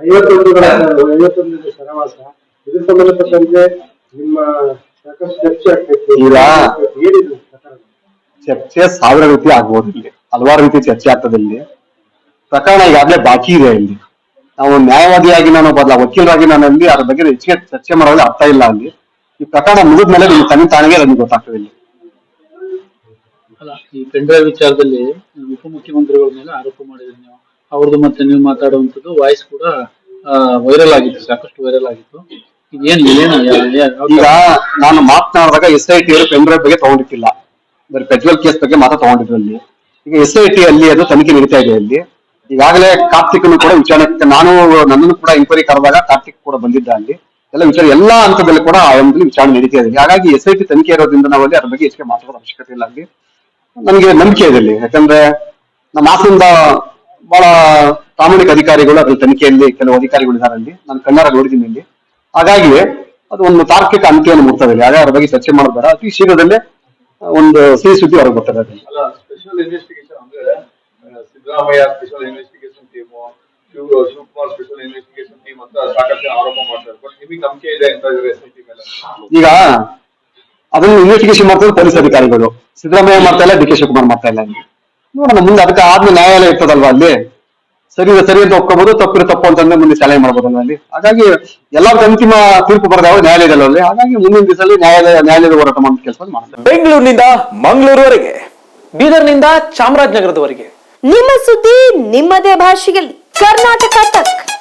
ಐವತ್ತೊಂದು ಐವತ್ತೊಂದು ಸಹವಾಸ ಇದ್ರ ಸಂಬಂಧಪಟ್ಟಂತೆ ನಿಮ್ಮ ಸಾಕಷ್ಟು ಚರ್ಚೆ ಈಗ- ಏನಿದು ಚರ್ಚೆ ಸಾವಿರ ರೀತಿ ಆಗ್ಬೋದು ಇಲ್ಲಿ. ಹಲವಾರು ರೀತಿ ಚರ್ಚೆ ಆಗ್ತದೆ ಇಲ್ಲಿ. ಪ್ರಕರಣ ಈಗಾಗಲೇ ಬಾಕಿ ಇದೆ ಇಲ್ಲಿ. ನಾವು ನ್ಯಾಯವಾದಿಯಾಗಿ ನಾನು ಬದಲ ವಕೀಲರಾಗಿ ನಾನು ಅಲ್ಲಿ ಅದ್ರ ಬಗ್ಗೆ ಹೆಚ್ಚಿಗೆ ಚರ್ಚೆ ಮಾಡೋದು ಅರ್ಥ ಇಲ್ಲ ಅಲ್ಲಿ. ಈ ಪ್ರಕರಣ ಮುಗಿದ ಮೇಲೆ ನಿಮ್ಗೆ ತನ್ನ ತಾನಿಗೆ ನಮ್ಗೆ ಗೊತ್ತಾಗ್ತದೆ ಇಲ್ಲಿ. ಅಲ್ಲ ಈ ಪೆಂಡ್ರೈವ್ ವಿಚಾರದಲ್ಲಿ ಉಪಮುಖ್ಯಮಂತ್ರಿಗಳ ಮೇಲೆ ಆರೋಪ ಮಾಡಿದ್ರೆ ನೀವು ಅವ್ರದ್ದು ಮತ್ತೆ ನೀವು ಮಾತಾಡುವಂಥದ್ದು ವಾಯ್ಸ್ ಕೂಡ ವೈರಲ್ ಆಗಿತ್ತು ಸಾಕಷ್ಟು ವೈರಲ್ ಆಗಿತ್ತು. ಈಗ ಏನು ಈಗ ನಾನು ಮಾತನಾಡಿದಾಗ ಎಸ್ ಐ ಟಿ ಅವರು ಪೆನ್ಡ್ರೈವ್ ಬಗ್ಗೆ ತಗೊಂಡಿಟ್ಟಿಲ್ಲ. ಬರೀ ಪೆಟ್ರೋಲ್ ಕೇಸ್ ಬಗ್ಗೆ ಮಾತ್ರ ತಗೊಂಡಿದ್ರು ಅಲ್ಲಿ. ಈಗ ಎಸ್ ಐ ಟಿ ಅಲ್ಲಿ ಅದು ತನಿಖೆ ನಡೀತಾ ಇದೆ ಅಲ್ಲಿ. ಈಗಾಗಲೇ ಕಾರ್ತಿಕ್ನು ಕೂಡ ವಿಚಾರಣೆ ನಾನು ನನ್ನನ್ನು ಕೂಡ ಎಂಕ್ವೈರಿ ಕರೆದಾಗ ಕಾರ್ತಿಕ್ ಕೂಡ ಬಂದಿದ್ದ ಅಲ್ಲಿ. ಎಲ್ಲ ವಿಚಾರ ಎಲ್ಲಾ ಹಂತದಲ್ಲಿ ಕೂಡ ಆ ಹಂತದಲ್ಲಿ ವಿಚಾರಣೆ ನಡೀತಾ ಇದೆ. ಹಾಗಾಗಿ ಎಸ್ ಐ ಟಿ ತನಿಖೆ ಇರೋದ್ರಿಂದ ನಾವು ಅಲ್ಲಿ ಅದ್ರ ಬಗ್ಗೆ ಹೆಚ್ಚಿಗೆ ಮಾತಾಡೋದು ಅವಶ್ಯಕತೆ ಇಲ್ಲ ಅಲ್ಲಿ. ನನಗೆ ನಂಬಿಕೆ ಇದೆ ಅಲ್ಲಿ. ಯಾಕಂದ್ರೆ ನಮ್ಮ ಹಾಸನದ ಬಹಳ ಪ್ರಾಮಾಣಿಕ ಅಧಿಕಾರಿಗಳು ಅದ್ರ ತನಿಖೆಯಲ್ಲಿ ಕೆಲವು ಅಧಿಕಾರಿಗಳು ಇದ್ದಾರೆ ಅಲ್ಲಿ. ನಾನು ಕಣ್ಣಾರ ನೋಡಿದ್ದೀನಿ ಇಲ್ಲಿ. ಹಾಗಾಗಿ ಅದು ಒಂದು ತಾರ್ಕಿಕ ಅಂತ್ಯವನ್ನು ಮುಟ್ತದೆ ಹಾಗಾಗಿ ಅದ್ರ ಬಗ್ಗೆ ಚರ್ಚೆ ಮಾಡ್ತಾರೆ ಬೇಡ ಅತಿ ಶೀಘ್ರದಲ್ಲೇ ಒಂದು ಸಿಹಿ ಸುದ್ದಿ ಹೊರಗೆ ಬರ್ತದೆ Siddaramaiah special investigation team Shiva Shivakumar special investigation team ಅಂತ ಸಾಕಷ್ಟು ಆರೋಪ ಮಾಡ್ತಾರೆ. ನಿಮಗೆ ನಂಬಿಕೆ ಇದೆ ಅಂತ ಈಗ ಅದನ್ನು ಇನ್ವೆಸ್ಟಿಗೇಷನ್ ಮಾಡ್ತಾರೆ ಪೊಲೀಸ್ ಅಧಿಕಾರಿಗಳು. ಸಿದ್ದರಾಮಯ್ಯ ಮಾಡ್ತಾ ಇಲ್ಲ ಡಿ ಕೆ ಶಿವಕುಮಾರ್ ಮಾಡ್ತಾ ಇಲ್ಲ ನೋಡೋಣ ಮುಂದೆ ಅದಕ್ಕೆ ಆದ್ಮೇಲೆ ನ್ಯಾಯಾಲಯ ಇರ್ತದಲ್ವಾ ಅಲ್ಲಿ? ಸರಿ ಇದೆ, ಸರಿ ಅಂತ ಒಪ್ಕೋಬಹುದು ತಪ್ಪಿರ ತಪ್ಪು ಅಂತಂದ್ರೆ ಮುಂದೆ ಸಲಹೆ ಮಾಡ್ಬೋದಲ್ವಾ ಅಲ್ಲಿ. ಹಾಗಾಗಿ ಎಲ್ಲರಿಗೂ ಅಂತಿಮ ತೀರ್ಪು ಬರೆದಾವ ನ್ಯಾಯಾಲಯದಲ್ಲಿ. ಹಾಗಾಗಿ ಮುಂದಿನ ದಿವಸದಲ್ಲಿ ನ್ಯಾಯಾಲಯ ನ್ಯಾಯಾಲಯದ ಹೋರಾಟ ಮಾಡೋ ಕೆಲಸ ಮಾಡ್ತಾರೆ. ಬೆಂಗಳೂರಿನಿಂದ ಮಂಗಳೂರುವರೆಗೆ ಬೀದರ್ನಿಂದ ಚಾಮರಾಜನಗರದವರೆಗೆ. ನಿಮ್ಮ ಸುದ್ದಿ ನಿಮ್ಮದೇ ಭಾಷೆಯಲ್ಲಿ. ಕರ್ನಾಟಕ ತಕ್.